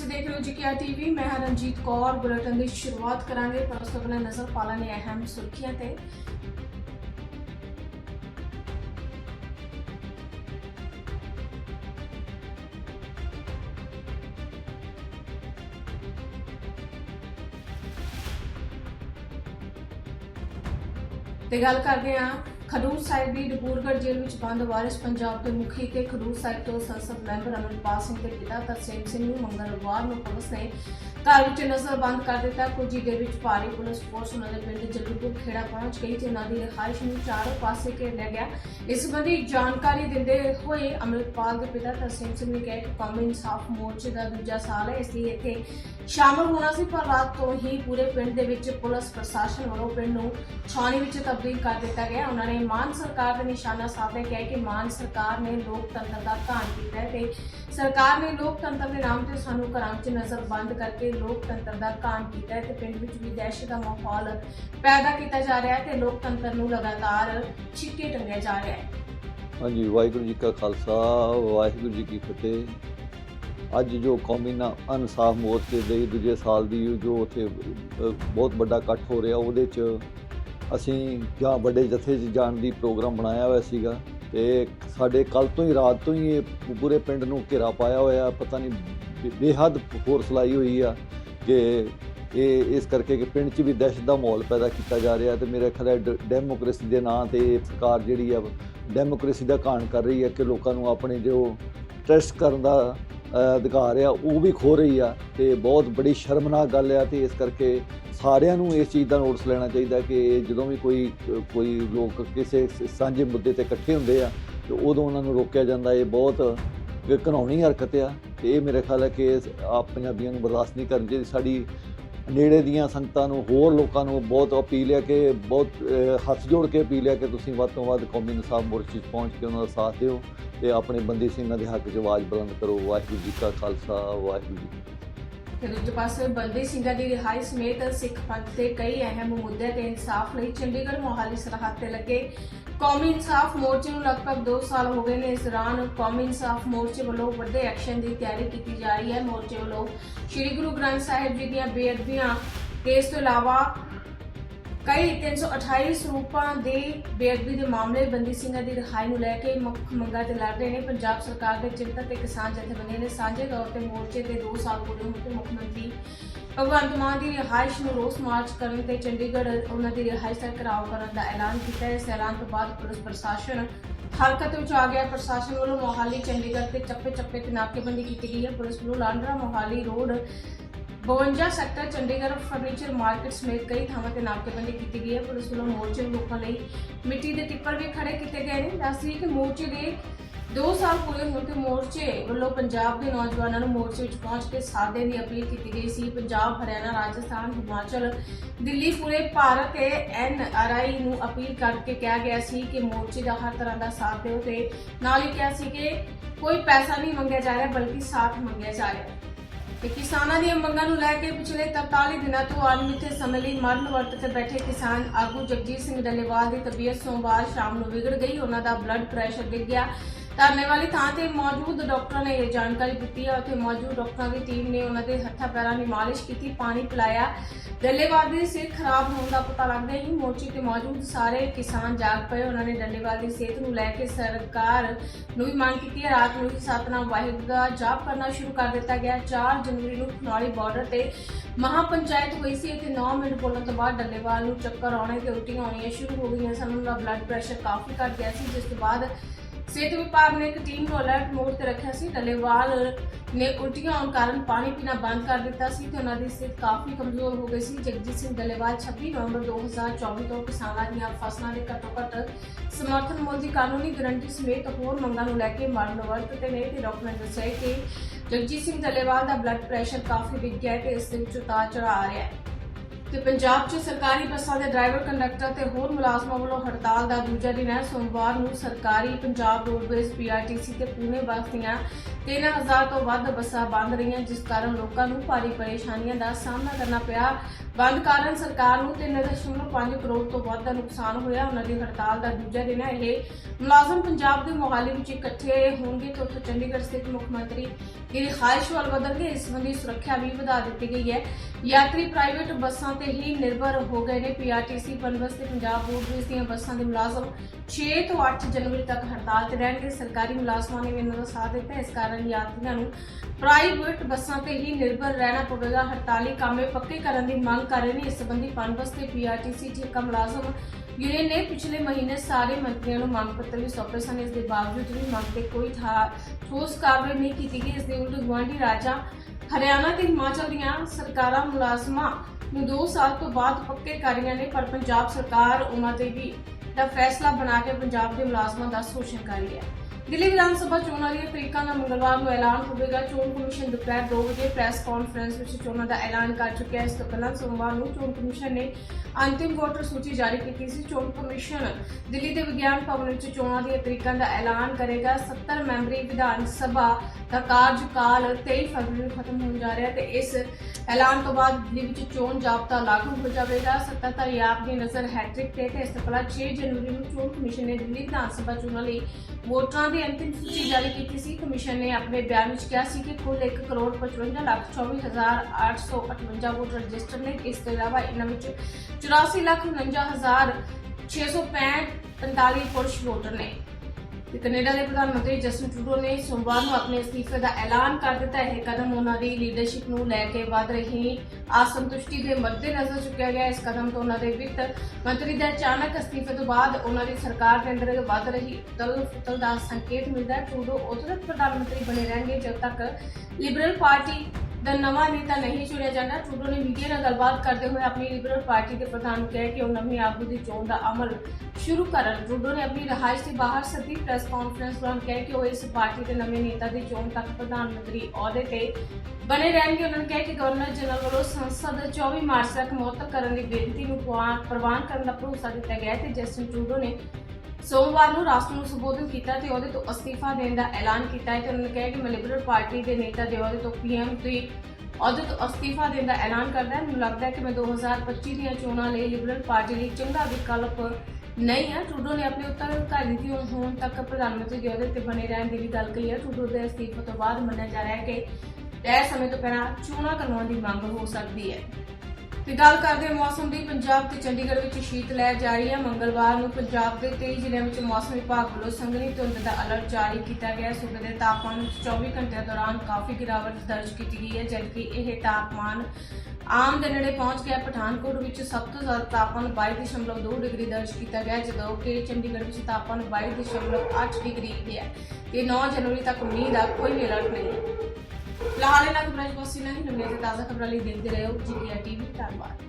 ਤੁਸੀਂ ਦੇਖ ਰਹੇ ਹੋ ਜੀ ਜੀਕੇ ਟੀਵੀ। ਮੈਂ ਹਾਂ ਰਣਜੀਤ ਕੌਰ। ਬੁਲੇਟਿਨ ਦੀ ਸ਼ੁਰੂਆਤ ਕਰਾਂਗੇ, ਪਰ ਉਸ ਤੋਂ ਪਹਿਲਾਂ ਨਜ਼ਰ ਪਾ ਲੈਣੇ ਅਹਿਮ ਸੁਰਖੀਆਂ ਤੇ। ਤੇ ਗੱਲ ਕਰਦੇ ਹਾਂ ਖਡੂਰ ਸਾਹਿਬ ਦੀ ਡਬੂਰਗੜ੍ਹ ਜੇਲ੍ਹ ਵਿੱਚ ਬੰਦ ਵਾਰਿਸ ਪੰਜਾਬ ਦੇ ਮੁਖੀ ਤੇ ਖਡੂਰ ਸਾਹਿਬ ਤੋਂ ਸੰਸਦ ਮੈਂਬਰ ਅਮਰਪਾਲ ਸਿੰਘ ਦੇ ਪਿਤਾ ਤਰਸੇਮ ਸਿੰਘ ਨੂੰ ਮੰਗਲਵਾਰ ਨੂੰ ਪੁਲਿਸ ਨੇ ਘਰ ਵਿੱਚ ਨਜ਼ਰਬੰਦ ਕਰ ਦਿੱਤਾ। ਕੁਝ ਹੀ ਦੇਰ ਵਿੱਚ ਭਾਰੀ ਪੁਲਿਸ ਫੋਰਸ ਉਹਨਾਂ ਦੇ ਪਿੰਡ ਜਲੂਪੁਰ ਖੇੜਾ ਪਹੁੰਚ ਗਈ ਤੇ ਉਹਨਾਂ ਦੀ ਰਿਹਾਇਸ਼ ਨੂੰ ਚਾਰੋਂ ਪਾਸੇ ਘੇਰਿਆ ਗਿਆ। ਇਸ ਸੰਬੰਧੀ ਜਾਣਕਾਰੀ ਦਿੰਦੇ ਹੋਏ ਅਮਰਿਤਪਾਲ ਦੇ ਪਿਤਾ ਤਰਸੇਮ ਸਿੰਘ ਨੇ ਕਿਹਾ ਕਿ ਕੌਮੀ ਇਨਸਾਫ ਮੋਰਚੇ ਦਾ ਦੂਜਾ ਸਾਲ ਹੈ, ਇਸ ਲਈ ਇੱਥੇ ਸ਼ਾਮਲ ਹੋਣਾ ਸੀ, ਪਰ ਰਾਤ ਤੋਂ ਹੀ ਪੂਰੇ ਪਿੰਡ ਦੇ ਵਿੱਚ ਪੁਲਿਸ ਪ੍ਰਸ਼ਾਸਨ ਵੱਲੋਂ ਪਿੰਡ ਨੂੰ ਛਾਉਣੀ ਵਿੱਚ ਤਬਦੀਲ ਕਰ ਦਿੱਤਾ ਗਿਆ। ਉਹਨਾਂ ਨੇ ਮਾਨ ਸਰਕਾਰ ਦੇ ਨਿਸ਼ਾਨਾ ਸਾਧੇ ਕਿਹਾ ਕਿ ਮਾਨ ਸਰਕਾਰ ਨੇ ਲੋਕਤੰਤਰ ਦਾ ਘਾਣ ਕੀਤਾ ਹੈ ਤੇ ਸਰਕਾਰ ਨੇ ਲੋਕਤੰਤਰ ਦੇ ਨਾਮ ਤੇ ਸਾਨੂੰ ਘਰਾਂ 'ਚ ਨਜ਼ਰਬੰਦ ਕਰਕੇ ਲੋਕਤੰਤਰ ਦਾ ਘਾਣ ਕੀਤਾ ਹੈ ਤੇ ਪਿੰਡ ਵਿੱਚ ਵੀ ਦਹਿਸ਼ਤ ਦਾ ਮਾਹੌਲ ਪੈਦਾ ਕੀਤਾ ਜਾ ਰਿਹਾ ਹੈ ਤੇ ਲੋਕਤੰਤਰ ਨੂੰ ਲਗਾਤਾਰ ਛਿੱਕੇ ਟੰਗਿਆ ਜਾ ਰਿਹਾ ਹੈ। ਹਾਂਜੀ, ਵਾਹਿਗੁਰੂ ਜੀ ਕਾ ਖਾਲਸਾ, ਵਾਹਿਗੁਰੂ ਜੀ ਕੀ ਫਤਿਹ। ਅੱਜ ਜੋ ਕੌਮੀ ਨਾ ਇਨਸਾਫ ਮੋਰਚੇ ਦੇ ਦੂਜੇ ਸਾਲ ਦੀ ਜੋ ਉੱਥੇ ਬਹੁਤ ਵੱਡਾ ਇਕੱਠ ਹੋ ਰਿਹਾ, ਉਹਦੇ 'ਚ ਅਸੀਂ ਜਾਂ ਵੱਡੇ ਜਥੇ 'ਚ ਜਾਣ ਦੀ ਪ੍ਰੋਗਰਾਮ ਬਣਾਇਆ ਹੋਇਆ ਸੀਗਾ। ਤੇ ਸਾਡੇ ਕੱਲ ਤੋਂ ਹੀ, ਰਾਤ ਤੋਂ ਹੀ ਇਹ ਪੂਰੇ ਪਿੰਡ ਨੂੰ ਘੇਰਾ ਪਾਇਆ ਹੋਇਆ, ਪਤਾ ਨਹੀਂ ਬੇਹੱਦ ਫੋਰਸ ਲਾਈ ਹੋਈ ਆ ਕਿ ਇਹ, ਇਸ ਕਰਕੇ ਕਿ ਪਿੰਡ 'ਚ ਵੀ ਦਹਿਸ਼ਤ ਦਾ ਮਾਹੌਲ ਪੈਦਾ ਕੀਤਾ ਜਾ ਰਿਹਾ ਤੇ ਮੇਰੇ ਖਿਆਲ ਹੈ ਡ- ਡੈਮੋਕ੍ਰੇਸੀ ਦੇ ਨਾਂ ਤੇ ਸਰਕਾਰ ਜਿਹੜੀ ਆ, ਡੈਮੋਕ੍ਰੇਸੀ ਦਾ ਘਾਣ ਕਰ ਰਹੀ ਹੈ ਕਿ ਲੋਕਾਂ ਨੂੰ ਆਪਣੇ ਜੋ ਟੈਸਟ ਕਰਨ ਦਾ ਅਧਿਕਾਰ ਆ, ਉਹ ਵੀ ਖੋ ਰਹੀ ਆ ਤੇ ਬਹੁਤ ਬੜੀ ਸ਼ਰਮਨਾਕ ਗੱਲ ਆ ਤੇ ਇਸ ਕਰਕੇ ਸਾਰਿਆਂ ਨੂੰ ਇਸ ਚੀਜ਼ ਦਾ ਨੋਟਿਸ ਲੈਣਾ ਚਾਹੀਦਾ ਕਿ ਜਦੋਂ ਵੀ ਕੋਈ ਕੋਈ ਲੋਕ ਕਿਸੇ ਸਾਂਝੇ ਮੁੱਦੇ ਤੇ ਇਕੱਠੇ ਹੁੰਦੇ ਆ, ਤੇ ਉਦੋਂ ਉਹਨਾਂ ਨੂੰ ਰੋਕਿਆ ਜਾਂਦਾ। ਇਹ ਬਹੁਤ ਘਿਨਾਉਣੀ ਹਰਕਤ ਆ। ਤੇ ਇਹ ਮੇਰੇ ਖਿਆਲ ਹੈ ਕਿ ਆਪ ਪੰਜਾਬੀਆਂ ਨੂੰ ਬਰਦਾਸ਼ਤ ਨਹੀਂ ਕਰਨੀ ਚਾਹੀਦੀ। ਸਾਡੀ ਨੇੜੇ ਦੀਆਂ ਸੰਗਤਾਂ ਨੂੰ, ਹੋਰ ਲੋਕਾਂ ਨੂੰ ਬਹੁਤ ਅਪੀਲ ਹੈ ਕਿ ਬਹੁਤ ਹੱਥ ਜੋੜ ਕੇ ਅਪੀਲ ਹੈ ਕਿ ਤੁਸੀਂ ਵੱਧ ਤੋਂ ਵੱਧ ਕੌਮੀ ਇਨਸਾਫ ਮੋਰਚੇ 'ਚ ਪਹੁੰਚ ਕੇ ਉਹਨਾਂ ਦਾ ਸਾਥ ਦਿਓ ਤੇ ਆਪਣੇ ਬੰਦੀ ਸਿੰਘਾਂ ਦੇ ਹੱਕ 'ਚ ਆਵਾਜ਼ ਬੁਲੰਦ ਕਰੋ। ਵਾਹਿਗੁਰੂ ਜੀ ਕਾ ਖਾਲਸਾ, ਵਾਹਿਗੁਰੂ ਜੀ ਤੇ ਦੂਜੇ ਪਾਸੇ ਬੰਦੀ ਸਿੰਘਾਂ ਦੀ ਰਿਹਾਈ ਸਮੇਤ ਸਿੱਖ ਪੰਥ ਦੇ ਕਈ ਅਹਿਮ ਮੁੱਦਿਆਂ ਤੇ ਇਨਸਾਫ ਲਈ ਚੰਡੀਗੜ੍ਹ ਮੋਹਾਲੀ ਸਰਹੱਦ ਤੇ ਲੱਗੇ। ਕੌਮੀ ਇਨਸਾਫ ਮੋਰਚੇ ਨੂੰ ਲਗਭਗ 2 ਸਾਲ ਹੋ ਗਏ ਨੇ। ਇਸ ਦੌਰਾਨ ਕੌਮੀ ਇਨਸਾਫ ਮੋਰਚੇ ਵੱਲੋਂ ਵੱਡੇ ਐਕਸ਼ਨ ਦੀ ਤਿਆਰੀ ਕੀਤੀ ਜਾ ਰਹੀ ਹੈ। ਮੋਰਚੇ ਵੱਲੋਂ ਸ੍ਰੀ ਗੁਰੂ ਗ੍ਰੰਥ ਸਾਹਿਬ ਜੀ ਦੀਆਂ ਬੇਅਦਬੀਆਂ ਤੇ ਇਸ ਤੋਂ ਇਲਾਵਾ ਕਈ 328 ਸਰੂਪਾਂ ਦੇ ਬੇਅਦਬੀ ਦੇ ਮਾਮਲੇ ਬੰਦੀ ਸਿੰਘਾਂ ਦੀ ਰਿਹਾਈ ਨੂੰ ਲੈ ਕੇ ਮੁੱਖ ਮੰਗਾਂ ਤੇ ਲੜ ਰਹੇ ਨੇ। ਪੰਜਾਬ ਸਰਕਾਰ ਦੇ ਚਿੰਤਕ ਤੇ ਕਿਸਾਨ ਜਥੇਬੰਦੀਆਂ ਨੇ ਸਾਂਝੇ ਤੌਰ ਤੇ ਮੋਰਚੇ ਦੇ 2 ਸਾਲ ਪੂਰੇ ਹੋਣ ਤੇ ਮੁੱਖ ਮੰਤਰੀ ਭਗਵੰਤ ਮਾਨ ਦੀ ਰਿਹਾਇਸ਼ ਨੂੰ ਰੋਸ ਮਾਰਚ ਕਰਨ ਤੇ ਚੰਡੀਗੜ੍ਹ ਉਹਨਾਂ ਦੀ ਰਿਹਾਇਸ਼ ਦਾ ਘਰਾਓ ਕਰਨ ਦਾ ਐਲਾਨ ਕੀਤਾ। ਹੈ ਇਸ ਐਲਾਨ ਤੋਂ ਬਾਅਦ ਪੁਲਿਸ ਪ੍ਰਸ਼ਾਸਨ ਹਰਕਤ ਵਿੱਚ ਆ ਗਿਆ। ਪ੍ਰਸ਼ਾਸਨ ਵੱਲੋਂ ਮੋਹਾਲੀ, ਚੰਡੀਗੜ੍ਹ ਤੇ ਚੱਪੇ ਚੱਪੇ ਤੇ ਨਾਕੇਬੰਦੀ ਕੀਤੀ ਗਈ ਹੈ। ਪੁਲਿਸ ਵੱਲੋਂ Landran Mohali road 52 sector Chandigarh furniture market ਸਮੇਤ ਕਈ ਥਾਵਾਂ ਤੇ ਨਾਕੇਬੰਦੀ ਕੀਤੀ ਗਈ ਹੈ। ਪੁਲਿਸ ਵੱਲੋਂ ਮੋਰਚੇ ਨੂੰ ਰੋਕਣ ਲਈ ਮਿੱਟੀ ਦੇ ਟਿੱਪਰ ਵੀ ਖੜੇ ਕੀਤੇ ਗਏ ਨੇ। ਦੱਸਦੀ ਕਿ ਮੋਰਚੇ ਦੇ 2 ਸਾਲ ਪੂਰੇ ਹੋਣ ਤੇ ਮੋਰਚੇ ਵੱਲੋਂ ਪੰਜਾਬ ਦੇ ਨੌਜਵਾਨਾਂ ਨੂੰ ਮੋਰਚੇ ਵਿੱਚ ਪਹੁੰਚ ਕੇ ਸਾਥ ਦੇਣ ਦੀ ਅਪੀਲ ਕੀਤੀ ਗਈ ਸੀ। ਪੰਜਾਬ, ਹਰਿਆਣਾ, ਰਾਜਸਥਾਨ, ਹਿਮਾਚਲ, ਦਿੱਲੀ ਪੂਰੇ ਭਾਰਤ ਤੇ ਐਨ ਆਰ ਆਈ ਨੂੰ ਅਪੀਲ ਕਰਕੇ ਕਿਹਾ ਗਿਆ ਸੀ ਕਿ ਮੋਰਚੇ ਦਾ ਹਰ ਤਰ੍ਹਾਂ ਦਾ ਸਾਥ ਦਿਓ ਤੇ ਨਾਲ ਹੀ ਕਿਹਾ ਸੀ ਕਿ ਕੋਈ ਪੈਸਾ ਨਹੀਂ ਮੰਗਿਆ ਜਾ ਰਿਹਾ, ਬਲਕਿ ਸਾਥ ਮੰਗਿਆ ਜਾ ਰਿਹਾ। ਹੈ ਤੇ ਕਿਸਾਨਾਂ ਦੀਆਂ ਮੰਗਾਂ ਨੂੰ ਲੈ ਕੇ ਪਿਛਲੇ 43 ਦਿਨਾਂ ਤੋਂ ਅਣਮਿੱਥੇ ਸਮੇਂ ਲਈ ਮਰਨ ਵਰਤ ਤੇ ਬੈਠੇ ਕਿਸਾਨ ਆਗੂ ਜਗਜੀਤ ਸਿੰਘ ਡੱਲੇਵਾਲ ਦੀ ਤਬੀਅਤ ਸੋਮਵਾਰ ਸ਼ਾਮ ਨੂੰ ਵਿਗੜ ਗਈ। ਉਹਨਾਂ ਦਾ ਬਲੱਡ ਪ੍ਰੈਸ਼ਰ ਡਿੱਗ ਗਿਆ। ਧਰਨੇ ਵਾਲੀ ਥਾਂ ਤੇ ਮੌਜੂਦ ਡਾਕਟਰਾਂ ਨੇ ਇਹ ਜਾਣਕਾਰੀ ਦਿੱਤੀ ਹੈ। ਉੱਥੇ ਮੌਜੂਦ ਡਾਕਟਰਾਂ ਦੀ ਟੀਮ ਨੇ ਉਹਨਾਂ ਦੇ ਹੱਥਾਂ ਪੈਰਾਂ ਦੀ ਮਾਲਿਸ਼ ਕੀਤੀ, ਪਾਣੀ ਪਿਲਾਇਆ। ਡੱਲੇਵਾਲ ਦੀ ਸਿਹਤ ਖਰਾਬ ਹੋਣ ਦਾ ਪਤਾ ਲੱਗਦਾ ਹੀ ਮੋਰਚੇ ਤੇ ਮੌਜੂਦ ਸਾਰੇ ਕਿਸਾਨ ਜਾਗ ਪਏ। ਉਹਨਾਂ ਨੇ ਡੱਲੇਵਾਲ ਦੀ ਸਿਹਤ ਨੂੰ ਲੈ ਕੇ ਸਰਕਾਰ ਨੂੰ ਵੀ ਮੰਗ ਕੀਤੀ ਹੈ। ਰਾਤ ਨੂੰ ਹੀ ਸਤਨਾਮ ਵਾਹਿਗੁਰੂ ਦਾ ਜਾਪ ਕਰਨਾ ਸ਼ੁਰੂ ਕਰ ਦਿੱਤਾ ਗਿਆ। 4 ਜਨਵਰੀ ਨੂੰ ਖਨੌਰੀ ਬਾਰਡਰ ਤੇ ਮਹਾ ਪੰਚਾਇਤ ਹੋਈ ਸੀ। ਤੇ 9 ਮਿੰਟ ਬੋਲਣ ਤੋਂ ਬਾਅਦ ਡੱਲੇਵਾਲ ਨੂੰ ਚੱਕਰ ਆਉਣੇ ਤੇ ਉਲਟੀਆਂ ਆਉਣੀਆਂ ਸ਼ੁਰੂ ਹੋ ਗਈਆਂ। ਸਨ ਉਹਨਾਂ ਦਾ ਬਲੱਡ ਪ੍ਰੈਸ਼ਰ ਕਾਫੀ ਘਟ ਗਿਆ ਸੀ। ਜਿਸ ਤੋਂ ਬਾਅਦ ਸਿਹਤ ਵਿਭਾਗ ਨੇ ਇੱਕ ਟੀਮ ਨੂੰ ਅਲਰਟ ਮੋਡ ਤੇ ਰੱਖਿਆ ਸੀ। ਡੱਲੇਵਾਲ ਨੇ ਉਲਟੀਆਂ ਆਉਣ ਕਾਰਨ ਪਾਣੀ ਪੀਣਾ ਬੰਦ ਕਰ ਦਿੱਤਾ ਸੀ ਤੇ ਉਹਨਾਂ ਦੀ ਸਿਹਤ ਕਾਫੀ ਕਮਜ਼ੋਰ ਹੋ ਗਈ ਸੀ। ਜਗਜੀਤ ਸਿੰਘ ਡੱਲੇਵਾਲ 26 ਨਵੰਬਰ 2024 ਤੋਂ ਕਿਸਾਨਾਂ ਦੀਆਂ ਫਸਲਾਂ ਦੇ ਘੱਟੋ ਘੱਟ ਸਮਰਥਨ ਮੁੱਲ ਦੀ ਕਾਨੂੰਨੀ ਗਰੰਟੀ ਸਮੇਤ ਹੋਰ ਮੰਗਾਂ ਨੂੰ ਲੈ ਕੇ ਮਾਰਨ ਵਰਤ ਤੇ ਨੇ ਤੇ ਡਾਕਟਰ ਨੇ ਦੱਸਿਆ ਕਿ ਜਗਜੀਤ ਸਿੰਘ ਡੱਲੇਵਾਲ ਦਾ ਬਲੱਡ ਪ੍ਰੈਸ਼ਰ ਕਾਫੀ ਡਿੱਗ ਗਿਆ ਤੇ ਇਸ ਦੇ ਵਿੱਚ ਉਤਾਰ ਚੜ੍ਹਾਅ ਆ ਰਿਹਾ ਹੈ। ਤੇ ਪੰਜਾਬ 'ਚ ਸਰਕਾਰੀ ਬੱਸਾਂ ਦੇ ਡਰਾਈਵਰ, ਕੰਡਕਟਰ ਤੇ ਹੋਰ ਮੁਲਾਜ਼ਮਾਂ ਵੱਲੋਂ ਹੜਤਾਲ ਦਾ ਦੂਜਾ ਦਿਨ ਹੈ। ਸੋਮਵਾਰ ਨੂੰ ਸਰਕਾਰੀ ਪੰਜਾਬ ਰੋਡਵੇਜ਼ ਪੀਆਰਟੀਸੀ ਤੇ ਪੂਨੇ ਬੱਸ ਦੀਆਂ 3000 ਤੋਂ ਵੱਧ ਬੱਸਾਂ ਬੰਦ ਰਹੀਆਂ, ਜਿਸ ਕਾਰਨ ਲੋਕਾਂ ਨੂੰ ਭਾਰੀ ਪਰੇਸ਼ਾਨੀਆਂ ਦਾ ਸਾਹਮਣਾ ਕਰਨਾ ਪਿਆ। ਬੰਦ ਕਾਰਨ ਸਰਕਾਰ ਨੂੰ 3.5 ਕਰੋੜ ਤੋਂ ਵੱਧ ਦਾ ਨੁਕਸਾਨ ਹੋਇਆ। ਉਹਨਾਂ ਦੀ ਹੜਤਾਲ ਦਾ ਦੂਜਾ ਦਿਨ ਹੈ ਇਹ। ਮੁਲਾਜ਼ਮ ਪੰਜਾਬ ਦੇ ਮੋਹਾਲੀ ਵਿੱਚ ਇਕੱਠੇ ਹੋਣਗੇ ਤੇ ਉੱਥੇ ਚੰਡੀਗੜ੍ਹ ਸਥਿਤ ਮੁੱਖ ਮੰਤਰੀ ਦੀ ਰਿਹਾਇਸ਼ ਵੱਲ ਵਧਣਗੇ। ਇਸ ਸੰਬੰਧੀ ਸੁਰੱਖਿਆ ਵੀ ਵਧਾ ਦਿੱਤੀ ਗਈ ਹੈ। ਯਾਤਰੀ ਪ੍ਰਾਈਵੇਟ ਬੱਸਾਂ ਤੇ ਹੀ ਨਿਰਭਰ ਹੋ ਗਏ ਨੇ। ਪੀਆਰਟੀਸੀ ਪਨਬਸ ਤੇ ਪੰਜਾਬ ਰੋਡਵੇਜ਼ ਦੀਆਂ ਬੱਸਾਂ ਦੇ ਮੁਲਾਜ਼ਮ 6 ਤੋਂ 8 ਜਨਵਰੀ ਤੱਕ ਹੜਤਾਲ ਤੇ ਰਹਿਣਗੇ। ਸਰਕਾਰੀ ਮੁਲਾਜ਼ਮਾਂ ਨੇ ਵੀ ਇਹਨਾਂ ਦਾ ਸਾਥ ਦਿੱਤਾ। ਇਸ ਕਾਰਨ ਯਾਤਰੀਆਂ ਨੂੰ ਪ੍ਰਾਈਵੇਟ ਬੱਸਾਂ ਤੇ ਹੀ ਨਿਰਭਰ ਰਹਿਣਾ ਪਵੇਗਾ। ਹੜਤਾਲੀ ਕਾਮੇ ਪੱਕੇ ਕਰਨ ਦੀ ਮੰਗ ਕਰ ਰਹੇ ਨੇ। ਇਸ ਸੰਬੰਧੀ ਪਨਬਸ ਤੇ ਪੀਆਰਟੀਸੀ ਠੇਕਾ ਮੁਲਾਜ਼ਮ ਯੂਨੀਅਨ ਨੇ। ਪਿਛਲੇ ਮਹੀਨੇ ਸਾਰੇ ਮੰਤਰੀਆਂ ਨੂੰ ਮੰਗ ਪੱਤਰ ਵੀ ਸੌਂਪੇ ਸਨ। ਇਸ ਦੇ ਬਾਵਜੂਦ ਵੀ ਮੰਗ ਤੇ ਕੋਈ ਠੋਸ ਕਾਰਵਾਈ ਨਹੀਂ ਕੀਤੀ ਗਈ। ਇਸ ਦੇ ਉਲਟ ਗੁਆਂਢੀ ਰਾਜਾਂ ਹਰਿਆਣਾ ਤੇ ਹਿਮਾਚਲ ਦੀਆਂ ਸਰਕਾਰਾਂ ਮੁਲਾਜ਼ਮਾਂ ਨੂੰ 2 ਸਾਲ ਤੋਂ ਬਾਅਦ ਪੱਕੇ ਕਰ ਰਹੀਆਂ ਨੇ, ਪਰ ਪੰਜਾਬ ਸਰਕਾਰ ਉਹਨਾਂ ਤੇ ਵੀ ਦਾ ਫੈਸਲਾ ਬਣਾ ਕੇ ਪੰਜਾਬ ਦੇ ਮੁਲਾਜ਼ਮਾਂ ਦਾ ਸ਼ੋਸ਼ਣ ਕਰ ਰਹੀ ਹੈ। ਦਿੱਲੀ ਵਿਧਾਨ ਸਭਾ ਚੋਣਾਂ ਦੀਆਂ ਤਰੀਕਾਂ ਦਾ ਮੰਗਲਵਾਰ ਨੂੰ ਐਲਾਨ ਹੋਵੇਗਾ। ਚੋਣ ਕਮਿਸ਼ਨ ਦੁਪਹਿਰ 2 ਵਜੇ ਪ੍ਰੈਸ ਕਾਨਫਰੰਸ ਵਿੱਚ ਚੋਣਾਂ ਦਾ ਐਲਾਨ ਕਰ ਚੁੱਕਿਆ ਇਸ ਤੋਂ ਪਹਿਲਾਂ ਸੋਮਵਾਰ ਨੂੰ ਚੋਣ ਕਮਿਸ਼ਨ ਨੇ ਅੰਤਿਮ ਵੋਟਰ ਸੂਚੀ ਜਾਰੀ ਕੀਤੀ ਸੀ। ਚੋਣ ਕਮਿਸ਼ਨ ਦਿੱਲੀ ਦੇ ਵਿਗਿਆਨ ਭਵਨ ਵਿੱਚ ਚੋਣਾਂ ਦੀਆਂ ਤਰੀਕਾਂ ਦਾ ਐਲਾਨ ਕਰੇਗਾ। 70 ਮੈਂਬਰੀ ਵਿਧਾਨ ਸਭਾ ਦਾ ਕਾਰਜਕਾਲ 23 ਫਰਵਰੀ ਨੂੰ ਖਤਮ ਹੋਣ ਜਾ ਰਿਹਾ ਹੈ ਤੇ ਇਸ ਐਲਾਨ ਤੋਂ ਬਾਅਦ ਦਿੱਲੀ ਵਿੱਚ ਚੋਣ ਜਾਬਤਾ ਲਾਗੂ ਹੋ ਜਾਵੇਗਾ। ਸੱਤਾਧਾਰੀ ਆਪ ਦੀ ਨਜ਼ਰ ਹੈਟ੍ਰਿਕ ਤੇ ਤੇ ਇਸ ਤੋਂ ਪਹਿਲਾਂ 6 ਜਨਵਰੀ ਨੂੰ ਚੋਣ ਕਮਿਸ਼ਨ ਨੇ ਦਿੱਲੀ ਵਿਧਾਨ ਸਭਾ ਚੋਣਾਂ ਲਈ ਵੋਟਰਾਂ ਦੀ ਅੰਤਿਮ ਸੂਚੀ ਜਾਰੀ ਕੀਤੀ ਸੀ। ਕਮਿਸ਼ਨ ਨੇ ਆਪਣੇ ਬਿਆਨ ਵਿੱਚ ਕਿਹਾ ਸੀ ਕਿ ਕੁੱਲ 1 ਕਰੋੜ 55 ਲੱਖ 24858 ਵੋਟਰ ਰਜਿਸਟਰ ਨੇ। ਇਸ ਤੋਂ ਇਲਾਵਾ ਇਹਨਾਂ ਵਿੱਚ 84 ਲੱਖ 49 ਹਜ਼ਾਰ 665 45 ਪੁਰਸ਼ ਵੋਟਰ ਨੇ। ਤੇ ਕੈਨੇਡਾ ਦੇ ਪ੍ਰਧਾਨ ਮੰਤਰੀ ਜਸਟਿਨ ਟਰੂਡੋ ਨੇ ਸੋਮਵਾਰ ਨੂੰ ਆਪਣੇ ਅਸਤੀਫੇ ਦਾ ਐਲਾਨ ਕਰ ਦਿੱਤਾ। ਹੈ ਇਹ ਕਦਮ ਉਹਨਾਂ ਦੀ ਲੀਡਰਸ਼ਿਪ ਨੂੰ ਲੈ ਕੇ ਵੱਧ ਰਹੀ ਅਸੰਤੁਸ਼ਟੀ ਦੇ ਮੱਦੇਨਜ਼ਰ ਚੁੱਕਿਆ ਗਿਆ। ਇਸ ਕਦਮ ਤੋਂ ਉਹਨਾਂ ਦੇ ਵਿੱਤ ਮੰਤਰੀ ਦੇ ਅਚਾਨਕ ਅਸਤੀਫੇ ਤੋਂ ਬਾਅਦ ਉਹਨਾਂ ਦੀ ਸਰਕਾਰ ਦੇ ਅੰਦਰ ਵੱਧ ਰਹੀ ਉਤਲ ਫੁਤਲ ਦਾ ਸੰਕੇਤ ਮਿਲਦਾ ਹੈ। ਟਰੂਡੋ ਉਦੋਂ ਤੱਕ ਪ੍ਰਧਾਨ ਮੰਤਰੀ ਬਣੇ ਰਹਿਣਗੇ ਜਦ ਤੱਕ ਲਿਬਰਲ ਪਾਰਟੀ ਦਾ ਨਵਾਂ ਨੇਤਾ ਨਹੀਂ ਚੁਣਿਆ ਜਾਂਦਾ। ਟਰੂਡੋ ਨੇ ਮੀਡੀਆ ਨਾਲ ਗੱਲਬਾਤ ਕਰਦੇ ਹੋਏ ਆਪਣੀ ਲਿਬਰਲ ਪਾਰਟੀ ਦੇ ਪ੍ਰਧਾਨ ਨੂੰ ਕਿਹਾ ਕਿ ਉਹ ਨਵੀਂ ਆਗੂ ਦੀ ਚੋਣ ਦਾ ਅਮਲ ਸ਼ੁਰੂ ਕਰਨ। ਟਰੂਡੋ ਨੇ ਆਪਣੀ ਰਿਹਾਇਸ਼ ਦੇ ਬਾਹਰ ਸੱਦੀ ਪ੍ਰੈਸ ਕਾਨਫਰੰਸ ਦੌਰਾਨ ਕਿਹਾ ਕਿ ਉਹ ਇਸ ਪਾਰਟੀ ਦੇ ਨਵੇਂ ਨੇਤਾ ਦੀ ਚੋਣ ਤੱਕ ਪ੍ਰਧਾਨ ਮੰਤਰੀ ਅਹੁਦੇ ਤੇ ਬਣੇ ਰਹਿਣਗੇ। ਉਹਨਾਂ ਨੇ ਕਿਹਾ ਕਿ ਗਵਰਨਰ ਜਨਰਲ ਵੱਲੋਂ ਸੰਸਦ 24 ਮਾਰਚ ਤੱਕ ਮੁਅੱਤਲ ਕਰਨ ਦੀ ਬੇਨਤੀ ਨੂੰ ਪ੍ਰਵਾਨ ਕਰਨ ਦਾ ਭਰੋਸਾ ਦਿੱਤਾ ਗਿਆ ਹੈ ਤੇ ਜਸਟਿਨ ਟਰੂਡੋ ਨੇ ਸੋਮਵਾਰ ਨੂੰ ਰਾਸ਼ਟਰ ਨੂੰ ਸੰਬੋਧਨ ਕੀਤਾ ਤੇ ਉਹਦੇ ਤੋਂ ਅਸਤੀਫਾ ਦੇਣ ਦਾ ਐਲਾਨ ਕੀਤਾ ਹੈ ਤੇ ਉਹਨਾਂ ਨੇ ਕਿਹਾ ਕਿ ਮੈਂ ਲਿਬਰਲ ਪਾਰਟੀ ਦੇ ਨੇਤਾ ਦੇ ਅਹੁਦੇ ਤੋਂ ਪੀਐਮ ਤੇ ਅਹੁਦੇ ਤੋਂ ਅਸਤੀਫਾ ਦੇਣ ਦਾ ਐਲਾਨ ਕਰਦਾ ਹੈ। ਮੈਨੂੰ ਲੱਗਦਾ ਹੈ ਕਿ ਮੈਂ 2025 ਦੀਆਂ ਚੋਣਾਂ ਲਈ ਲਿਬਰਲ ਪਾਰਟੀ ਲਈ ਚੰਗਾ ਵਿਕਲਪ ਨਹੀਂ ਹੈ। ਟਰੂਡੋ ਨੇ ਆਪਣੇ ਉੱਤਰਾਧਿਕਾਰੀ ਦੀ ਹੋਣ ਤੱਕ ਪ੍ਰਧਾਨ ਮੰਤਰੀ ਦੇ ਅਹੁਦੇ ਤੇ ਬਣੇ ਰਹਿਣ ਦੀ ਵੀ ਗੱਲ ਕਹੀ ਹੈ। ਟਰੂਡੋ ਦੇ ਅਸਤੀਫੇ ਤੋਂ ਬਾਅਦ ਮੰਨਿਆ ਜਾ ਰਿਹਾ ਹੈ ਕਿ ਤੈਅ ਸਮੇਂ ਤੋਂ ਪਹਿਲਾਂ ਚੋਣਾਂ ਕਰਵਾਉਣ ਦੀ ਮੰਗ ਹੋ ਸਕਦੀ ਹੈ। ਤੇ ਗੱਲ ਕਰਦੇ ਹਾਂ ਮੌਸਮ ਦੀ। ਪੰਜਾਬ ਤੇ ਚੰਡੀਗੜ੍ਹ ਵਿੱਚ ਸ਼ੀਤ ਲਹਿਰ ਜਾਰੀ ਹੈ। ਮੰਗਲਵਾਰ ਨੂੰ ਪੰਜਾਬ ਦੇ 23 ਜ਼ਿਲ੍ਹਿਆਂ ਵਿੱਚ ਮੌਸਮ ਵਿਭਾਗ ਵੱਲੋਂ ਸੰਘਣੀ ਧੁੰਦ ਦਾ ਅਲਰਟ ਜਾਰੀ ਕੀਤਾ ਗਿਆ ਸੂਬੇ ਦੇ ਤਾਪਮਾਨ ਵਿੱਚ 24 ਘੰਟਿਆਂ ਦੌਰਾਨ ਕਾਫੀ ਗਿਰਾਵਟ ਦਰਜ ਕੀਤੀ ਗਈ ਹੈ, ਜਦਕਿ ਇਹ ਤਾਪਮਾਨ ਆਮ ਦੇ ਨੇੜੇ ਪਹੁੰਚ ਗਿਆ। ਪਠਾਨਕੋਟ ਵਿੱਚ ਸਭ ਤੋਂ ਜ਼ਿਆਦਾ ਤਾਪਮਾਨ 22.2 ਡਿਗਰੀ ਦਰਜ ਕੀਤਾ ਗਿਆ ਜਦੋਂ ਕਿ ਚੰਡੀਗੜ੍ਹ ਵਿੱਚ ਤਾਪਮਾਨ 22.8 ਡਿਗਰੀ ਹੈ। ਤੇ 9 ਜਨਵਰੀ ਤੱਕ ਮੀਂਹ ਦਾ ਕੋਈ ਵੀ ਅਲਰਟ ਨਹੀਂ ਹੈ। ਫਿਲਹਾਲ ਇਹਨਾਂ ਖਬਰਾਂ ਚ ਬਸ ਇੰਨਾ ਹੀ। ਨਵੀਆਂ ਤੇ ਤਾਜ਼ਾ ਖਬਰਾਂ ਲਈ ਦੇਖਦੇ ਰਹੋ। ਜੀਪੀਆਰ ਟੀਵੀ ਧੰਨਵਾਦ।